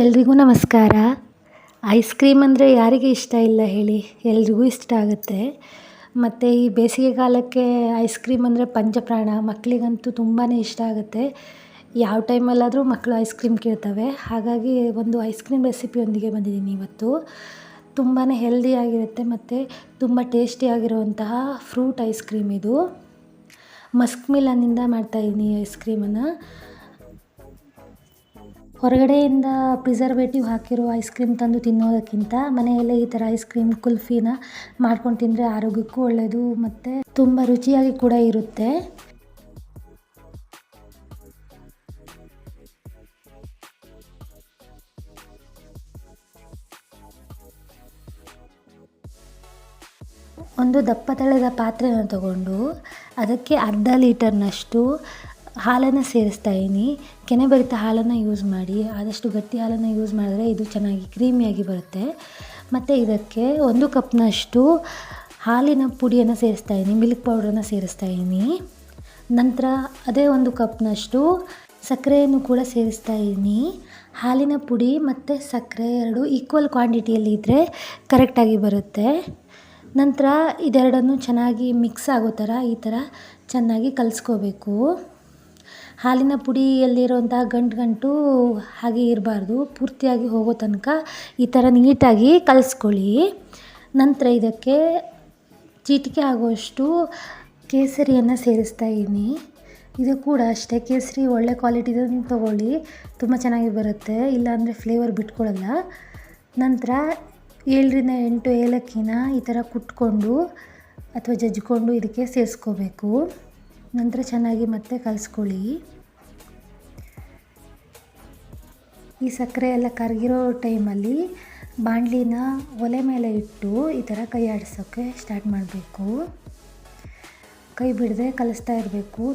ಎಲ್ರಿಗೂ ನಮಸ್ಕಾರ. Ice cream ಅಂದರೆ ಯಾರಿಗೆ ಇಷ್ಟ ಇಲ್ಲ ಹೇಳಿ ಎಲ್ರಿಗೂ ಇಷ್ಟ ಆಗುತ್ತೆ. ಮತ್ತು ಈ ಬೇಸಿಗೆ ಕಾಲಕ್ಕೆ ಐಸ್ ಕ್ರೀಮ್ ಅಂದರೆ ಪಂಚಪ್ರಾಣ ಮಕ್ಕಳಿಗಂತೂ ತುಂಬಾ ಇಷ್ಟ ಆಗುತ್ತೆ. ಯಾವ ಟೈಮಲ್ಲಾದರೂ ಮಕ್ಕಳು ಐಸ್ ಕ್ರೀಮ್ ಕೇಳ್ತವೆ. ಹಾಗಾಗಿ ಒಂದು ಐಸ್ ಕ್ರೀಮ್ ರೆಸಿಪಿಯೊಂದಿಗೆ ಬಂದಿದ್ದೀನಿ ಇವತ್ತು. ತುಂಬಾ ಹೆಲ್ದಿಯಾಗಿರುತ್ತೆ ಮತ್ತು ತುಂಬ ಟೇಸ್ಟಿಯಾಗಿರುವಂತಹ ಫ್ರೂಟ್ ಐಸ್ ಕ್ರೀಮ್ ಇದು. ಮಸ್ಕ್ ಮಿಲನ್ನಿಂದ ಮಾಡ್ತಾಯಿದ್ದೀನಿ ಐಸ್ ಕ್ರೀಮನ್ನು ಹೊರಗಡೆಯಿಂದ ಪ್ರಿಸರ್ವೇಟಿವ್ ಹಾಕಿರೋ ಐಸ್ ಕ್ರೀಮ್ ತಂದು ತಿನ್ನೋದಕ್ಕಿಂತ ಮನೆಯಲ್ಲೇ ಈ ಥರ ಐಸ್ ಕ್ರೀಮ್ ಕುಲ್ಫಿನ ಮಾಡ್ಕೊಂಡು ತಿಂದರೆ ಆರೋಗ್ಯಕ್ಕೂ ಒಳ್ಳೆಯದು ಮತ್ತು ತುಂಬ ರುಚಿಯಾಗಿ ಕೂಡ ಇರುತ್ತೆ. ಒಂದು ದಪ್ಪ ತಳೆದ ಪಾತ್ರೆನ ತಗೊಂಡು ಅದಕ್ಕೆ ಅರ್ಧ ಲೀಟರ್ನಷ್ಟು ಹಾಲನ್ನು ಸೇರಿಸ್ತಾ ಇದ್ದೀನಿ ಕೆನೆಭರಿತ ಹಾಲನ್ನು ಯೂಸ್ ಮಾಡಿ, ಆದಷ್ಟು ಗಟ್ಟಿ ಹಾಲನ್ನು ಯೂಸ್ ಮಾಡಿದ್ರೆ ಇದು ಚೆನ್ನಾಗಿ ಕ್ರೀಮಿಯಾಗಿ ಬರುತ್ತೆ. ಮತ್ತು ಇದಕ್ಕೆ ಒಂದು ಕಪ್ನಷ್ಟು ಹಾಲಿನ ಪುಡಿಯನ್ನು ಸೇರಿಸ್ತಾ ಇದ್ದೀನಿ ಮಿಲ್ಕ್ ಪೌಡ್ರನ್ನು ಸೇರಿಸ್ತಾ ಇದ್ದೀನಿ ನಂತರ ಅದೇ ಒಂದು ಕಪ್ನಷ್ಟು ಸಕ್ಕರೆಯನ್ನು ಕೂಡ ಸೇರಿಸ್ತಾ ಇದ್ದೀನಿ ಹಾಲಿನ ಪುಡಿ ಮತ್ತು ಸಕ್ಕರೆ ಎರಡು ಈಕ್ವಲ್ ಕ್ವಾಂಟಿಟಿಯಲ್ಲಿ ಇದ್ದರೆ ಕರೆಕ್ಟಾಗಿ ಬರುತ್ತೆ. ನಂತರ ಇದೆರಡನ್ನು ಚೆನ್ನಾಗಿ ಮಿಕ್ಸ್ ಆಗೋ ಥರ ಈ ಥರ ಚೆನ್ನಾಗಿ ಕಲಿಸ್ಕೋಬೇಕು. ಹಾಲಿನ ಪುಡಿಯಲ್ಲಿರುವಂತಹ ಗಂಟು ಗಂಟು ಹಾಗೆ ಇರಬಾರ್ದು. ಪೂರ್ತಿಯಾಗಿ ಹೋಗೋ ತನಕ ಈ ಥರ ನೀಟಾಗಿ ಕಲಿಸ್ಕೊಳ್ಳಿ. ನಂತರ ಇದಕ್ಕೆ ಚಿಟಿಕೆ ಆಗುವಷ್ಟು ಕೇಸರಿಯನ್ನು ಸೇರಿಸ್ತಾ ಇದ್ದೀನಿ. ಇದು ಕೂಡ ಅಷ್ಟೇ. ಕೇಸರಿ ಒಳ್ಳೆ ಕ್ವಾಲಿಟಿದನ್ನು ತೊಗೊಳ್ಳಿ. ತುಂಬ ಚೆನ್ನಾಗಿ ಬರುತ್ತೆ. ಇಲ್ಲಾಂದರೆ ಫ್ಲೇವರ್ ಬಿಟ್ಕೊಳ್ಳಲ್ಲ ನಂತರ ಏಳರಿಂದ ಎಂಟು ಏಲಕ್ಕಿನ ಈ ಥರ ಕುಟ್ಕೊಂಡು ಅಥವಾ ಜಜ್ಜಿಕೊಂಡು ಇದಕ್ಕೆ ಸೇರಿಸ್ಕೋಬೇಕು. ನಂತರ ಚೆನ್ನಾಗಿ ಮತ್ತೆ ಕಲಿಸ್ಕೊಳ್ಳಿ. ಈ ಸಕ್ಕರೆ ಎಲ್ಲ ಕರಗಿರೋ ಟೈಮಲ್ಲಿ ಬಾಣಲಿನ ಒಲೆ ಮೇಲೆ ಇಟ್ಟು ಈ ಥರ ಕೈ ಆಡಿಸೋಕ್ಕೆ ಸ್ಟಾರ್ಟ್ ಮಾಡಬೇಕು. ಕೈ ಬಿಡದೆ ಕಲಿಸ್ತಾ ಇರಬೇಕು.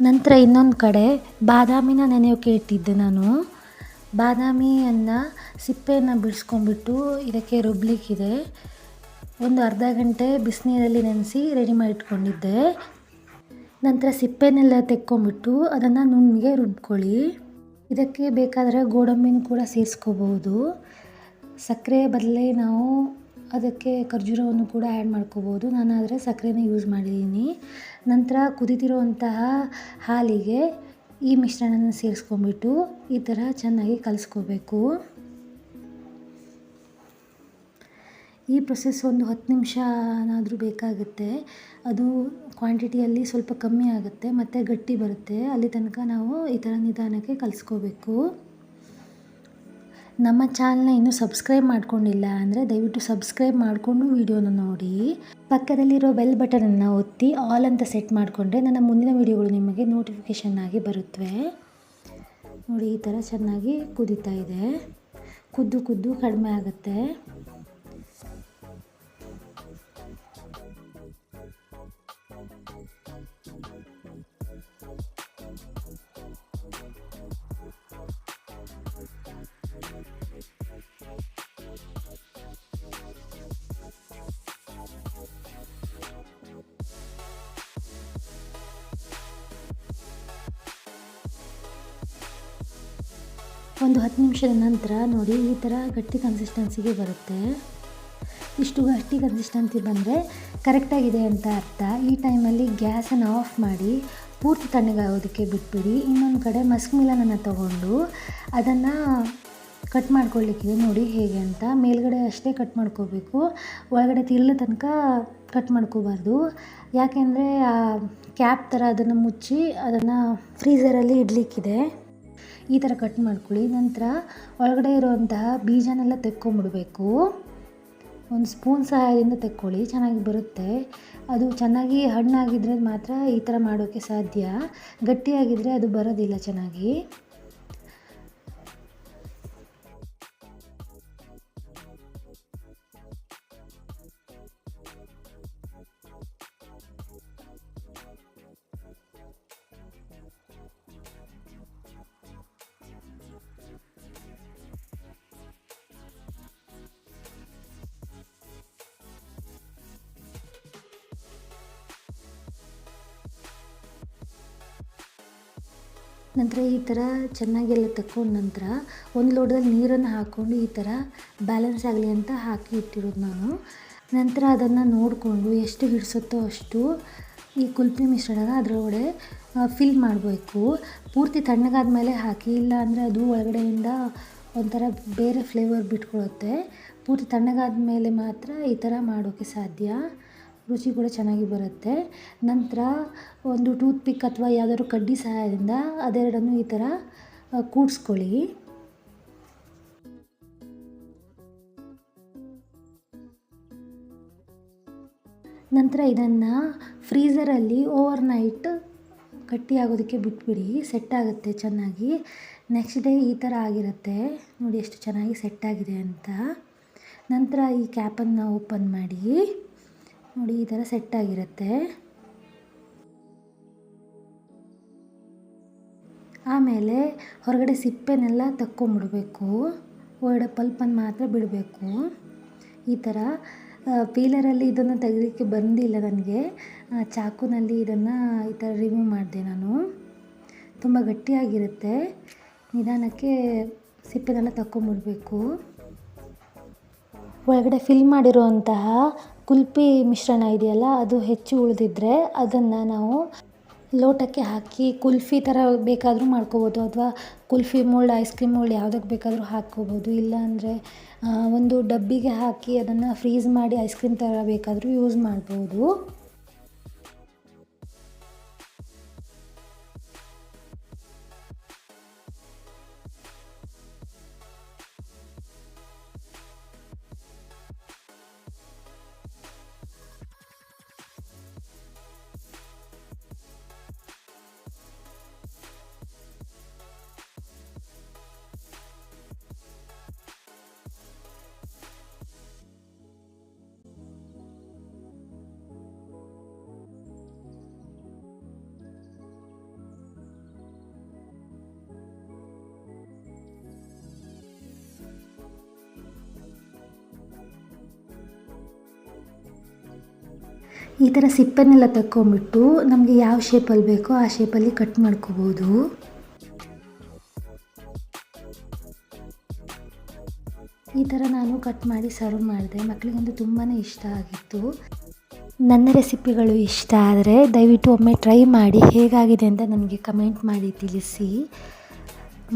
ನಂತರ ಇನ್ನೊಂದು ಕಡೆ ಬಾದಾಮಿನ ನೆನೆಯೋಕೆ ಇಟ್ಟಿದ್ದೆ ನಾನು. ಬಾದಾಮಿಯನ್ನು ಸಿಪ್ಪೆಯನ್ನು ಬಿಡಿಸ್ಕೊಂಡ್ಬಿಟ್ಟು ಇದಕ್ಕೆ ರುಬ್ಲಿಕ್ಕಿದೆ ಒಂದು ಅರ್ಧ ಗಂಟೆ ಬಿಸಿನೀರಲ್ಲಿ ನೆನೆಸಿ ರೆಡಿ ಮಾಡಿ ಇಟ್ಕೊಂಡಿದ್ದೆ ನಂತರ ಸಿಪ್ಪೆನೆಲ್ಲ ತೆಕ್ಕೊಂಬಿಟ್ಟು ಅದನ್ನು ನುಣ್ಣಗೆ ರುಬ್ಕೊಳ್ಳಿ. ಇದಕ್ಕೆ ಬೇಕಾದರೆ ಗೋಡಂಬಿನ ಕೂಡ ಸೇರಿಸ್ಕೋಬೋದು. ಸಕ್ಕರೆ ಬದಲೇ ನಾವು ಅದಕ್ಕೆ ಖರ್ಜೂರವನ್ನು ಕೂಡ ಆ್ಯಡ್ ಮಾಡ್ಕೋಬೋದು. ನಾನಾದರೆ ಸಕ್ಕರೆನ ಯೂಸ್ ಮಾಡಿದ್ದೀನಿ ನಂತರ ಕುದಿತಿರುವಂತಹ ಹಾಲಿಗೆ ಈ ಮಿಶ್ರಣನ ಸೇರಿಸ್ಕೊಂಡ್ಬಿಟ್ಟು ಈ ಥರ ಚೆನ್ನಾಗಿ ಕಲಿಸ್ಕೋಬೇಕು. ಈ ಪ್ರೊಸೆಸ್ ಒಂದು ಹತ್ತು ನಿಮಿಷನಾದರೂ ಬೇಕಾಗುತ್ತೆ. ಅದು ಕ್ವಾಂಟಿಟಿಯಲ್ಲಿ ಸ್ವಲ್ಪ ಕಮ್ಮಿ ಆಗುತ್ತೆ, ಮತ್ತು ಗಟ್ಟಿ ಬರುತ್ತೆ. ಅಲ್ಲಿ ತನಕ ನಾವು ಈ ಥರ ನಿಧಾನಕ್ಕೆ ಕಲಿಸ್ಕೋಬೇಕು. ನಮ್ಮ ಚಾನಲ್ನ ಇನ್ನೂ ಸಬ್ಸ್ಕ್ರೈಬ್ ಮಾಡ್ಕೊಂಡಿಲ್ಲ ಅಂದರೆ ದಯವಿಟ್ಟು ಸಬ್ಸ್ಕ್ರೈಬ್ ಮಾಡಿಕೊಂಡು ವೀಡಿಯೋನ ನೋಡಿ. ಪಕ್ಕದಲ್ಲಿರೋ ಬೆಲ್ ಬಟನನ್ನು ಒತ್ತಿ ಆಲ್ ಅಂತ ಸೆಟ್ ಮಾಡಿಕೊಂಡ್ರೆ ನನ್ನ ಮುಂದಿನ ವೀಡಿಯೋಗಳು ನಿಮಗೆ ನೋಟಿಫಿಕೇಷನ್ ಆಗಿ ಬರುತ್ತವೆ ನೋಡಿ, ಈ ಥರ ಚೆನ್ನಾಗಿ ಕುದೀತಾ ಇದೆ. ಕುದ್ದು ಕುದ್ದು ಕಡಿಮೆ ಆಗುತ್ತೆ. ಒಂದು ಹತ್ತು ನಿಮಿಷದ ನಂತರ ನೋಡಿ, ಈ ಥರ ಗಟ್ಟಿ ಕನ್ಸಿಸ್ಟೆನ್ಸಿಗೆ ಬರುತ್ತೆ. ಇಷ್ಟು ಗಟ್ಟಿ ಕನ್ಸಿಸ್ಟೆನ್ಸಿ ಬಂದರೆ ಕರೆಕ್ಟಾಗಿದೆ ಅಂತ ಅರ್ಥ. ಈ ಟೈಮಲ್ಲಿ ಗ್ಯಾಸನ್ನು ಆಫ್ ಮಾಡಿ, ಪೂರ್ತಿ ತಣ್ಣಗಾಗೋದಕ್ಕೆ ಬಿಟ್ಬಿಡಿ. ಇನ್ನೊಂದು ಕಡೆ ಮಸ್ಕ್ ಮಿಲನನ್ನು ತಗೊಂಡು ಅದನ್ನು ಕಟ್ ಮಾಡ್ಕೊಳ್ಳಿಕ್ಕಿದೆ ನೋಡಿ ಹೇಗೆ ಅಂತ. ಮೇಲ್ಗಡೆ ಅಷ್ಟೇ ಕಟ್ ಮಾಡ್ಕೋಬೇಕು. ಒಳಗಡೆ ತಿರ್ಲ ತನಕ ಕಟ್ ಮಾಡ್ಕೋಬಾರ್ದು. ಯಾಕೆಂದರೆ ಆ ಕ್ಯಾಪ್ ಥರ ಅದನ್ನು ಮುಚ್ಚಿ ಅದನ್ನು ಫ್ರೀಝರಲ್ಲಿ ಇಡಲಿಕ್ಕಿದೆ. ಈ ಥರ ಕಟ್ ಮಾಡ್ಕೊಳ್ಳಿ. ನಂತರ ಒಳಗಡೆ ಇರುವಂತಹ ಬೀಜನೆಲ್ಲ ತೆಕ್ಕೊಂಬಿಡಬೇಕು. ಒಂದು ಸ್ಪೂನ್ ಸಹಾಯದಿಂದ ತೆಕ್ಕೊಳ್ಳಿ, ಚೆನ್ನಾಗಿ ಬರುತ್ತೆ. ಅದು ಚೆನ್ನಾಗಿ ಹಣ್ಣಾಗಿದ್ರೆ ಮಾತ್ರ ಈ ಥರ ಮಾಡೋಕ್ಕೆ ಸಾಧ್ಯ. ಗಟ್ಟಿಯಾಗಿದ್ದರೆ ಅದು ಬರೋದಿಲ್ಲ ಚೆನ್ನಾಗಿ. ನಂತರ ಈ ಥರ ಚೆನ್ನಾಗೆಲ್ಲ ತಕ್ಕೊಂಡ ನಂತರ ಒಂದು ಲೋಟದಲ್ಲಿ ನೀರನ್ನು ಹಾಕ್ಕೊಂಡು ಈ ಥರ ಬ್ಯಾಲೆನ್ಸ್ ಆಗಲಿ ಅಂತ ಹಾಕಿ ಇಟ್ಟಿರೋದು ನಾನು. ನಂತರ ಅದನ್ನು ನೋಡಿಕೊಂಡು ಎಷ್ಟು ಹಿಡಿಸುತ್ತೋ ಅಷ್ಟು ಈ ಕುಲ್ಪಿ ಮಿಶ್ರಣನ ಅದರೊಳಗಡೆ ಫಿಲ್ ಮಾಡಬೇಕು. ಪೂರ್ತಿ ತಣ್ಣಗಾದ ಮೇಲೆ ಹಾಕಿ, ಇಲ್ಲ ಅಂದರೆ ಅದು ಒಳಗಡೆಯಿಂದ ಒಂಥರ ಬೇರೆ ಫ್ಲೇವರ್ ಬಿಟ್ಕೊಳ್ಳುತ್ತೆ ಪೂರ್ತಿ ತಣ್ಣಗಾದ ಮೇಲೆ ಮಾತ್ರ ಈ ಥರ ಮಾಡೋಕ್ಕೆ ಸಾಧ್ಯ. ರುಚಿ ಕೂಡ ಚೆನ್ನಾಗಿ ಬರುತ್ತೆ. ನಂತರ ಒಂದು ಟೂತ್ ಪಿಕ್ ಅಥವಾ ಯಾವುದಾದ್ರು ಕಡ್ಡಿ ಸಹಾಯದಿಂದ ಅದೆರಡನ್ನು ಈ ಥರ ಕೂಡಿಸ್ಕೊಳ್ಳಿ. ನಂತರ ಇದನ್ನು ಫ್ರೀಝರಲ್ಲಿ ಓವರ್ ನೈಟ್ ಗಟ್ಟಿಯಾಗೋದಕ್ಕೆ ಬಿಟ್ಬಿಡಿ, ಸೆಟ್ ಆಗುತ್ತೆ ಚೆನ್ನಾಗಿ. ನೆಕ್ಸ್ಟ್ ಡೇ ಈ ಥರ ಆಗಿರುತ್ತೆ. ನೋಡಿ ಎಷ್ಟು ಚೆನ್ನಾಗಿ ಸೆಟ್ ಆಗಿದೆ ಅಂತ. ನಂತರ ಈ ಕ್ಯಾಪನ್ನು ಓಪನ್ ಮಾಡಿ. ನೋಡಿ, ಈ ಥರ ಸೆಟ್ ಆಗಿರುತ್ತೆ. ಆಮೇಲೆ ಹೊರಗಡೆ ಸಿಪ್ಪೆನೆಲ್ಲ ತಕ್ಕೊಂಬಿಡ್ಬೇಕು. ಒಳಗಡೆ ಪಲ್ಪನ್ನು ಮಾತ್ರ ಬಿಡಬೇಕು. ಈ ಥರ ಪೀಲರಲ್ಲಿ ಇದನ್ನು ತೆಗೆದಕ್ಕೆ ಬಂದಿಲ್ಲ ನನಗೆ. ಚಾಕುನಲ್ಲಿ ಇದನ್ನು ಈ ಥರ ರಿಮೂವ್ ಮಾಡಿದೆ ನಾನು. ತುಂಬ ಗಟ್ಟಿಯಾಗಿರುತ್ತೆ. ನಿಧಾನಕ್ಕೆ ಸಿಪ್ಪೆನೆಲ್ಲ ತಕ್ಕೊಂಬಿಡ್ಬೇಕು. ಒಳಗಡೆ ಫಿಲ್ ಮಾಡಿರುವಂತಹ ಕುಲ್ಫಿ ಮಿಶ್ರಣ ಇದೆಯಲ್ಲ, ಅದು ಹೆಚ್ಚು ಉಳಿದಿದ್ರೆ ಅದನ್ನು ನಾವು ಲೋಟಕ್ಕೆ ಹಾಕಿ ಕುಲ್ಫಿ ಥರ ಬೇಕಾದರೂ ಮಾಡ್ಕೋಬೋದು, ಅಥವಾ kulfi mould ice cream mould ಯಾವುದಕ್ಕೆ ಬೇಕಾದರೂ ಹಾಕ್ಕೋಬೋದು. ಇಲ್ಲಾಂದರೆ ಒಂದು ಡಬ್ಬಿಗೆ ಹಾಕಿ ಅದನ್ನು ಫ್ರೀಝ್ ಮಾಡಿ ಐಸ್ ಕ್ರೀಮ್ ಥರ ಬೇಕಾದರೂ ಯೂಸ್ ಮಾಡ್ಬೋದು. ಈ ಥರ ಸಿಪ್ಪೆನೆಲ್ಲ ತಕ್ಕೊಂಬಿಟ್ಟು ನಮಗೆ ಯಾವ ಶೇಪಲ್ಲಿ ಬೇಕೋ ಆ ಶೇಪಲ್ಲಿ ಕಟ್ ಮಾಡ್ಕೋಬೋದು. ಈ ಥರ ನಾನು ಕಟ್ ಮಾಡಿ ಸರ್ವ್ ಮಾಡಿದೆ. ಮಕ್ಕಳಿಗಂತೂ ತುಂಬಾ ಇಷ್ಟ ಆಗಿತ್ತು. ನನ್ನ ರೆಸಿಪಿಗಳು ಇಷ್ಟ ಆದರೆ ದಯವಿಟ್ಟು ಒಮ್ಮೆ ಟ್ರೈ ಮಾಡಿ ಹೇಗಾಗಿದೆ ಅಂತ ನನಗೆ ಕಮೆಂಟ್ ಮಾಡಿ ತಿಳಿಸಿ.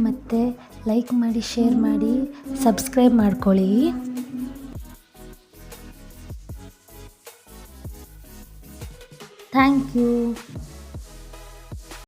ಮತ್ತು ಲೈಕ್ ಮಾಡಿ ಶೇರ್ ಮಾಡಿ ಸಬ್ಸ್ಕ್ರೈಬ್ ಮಾಡ್ಕೊಳ್ಳಿ. Thank you.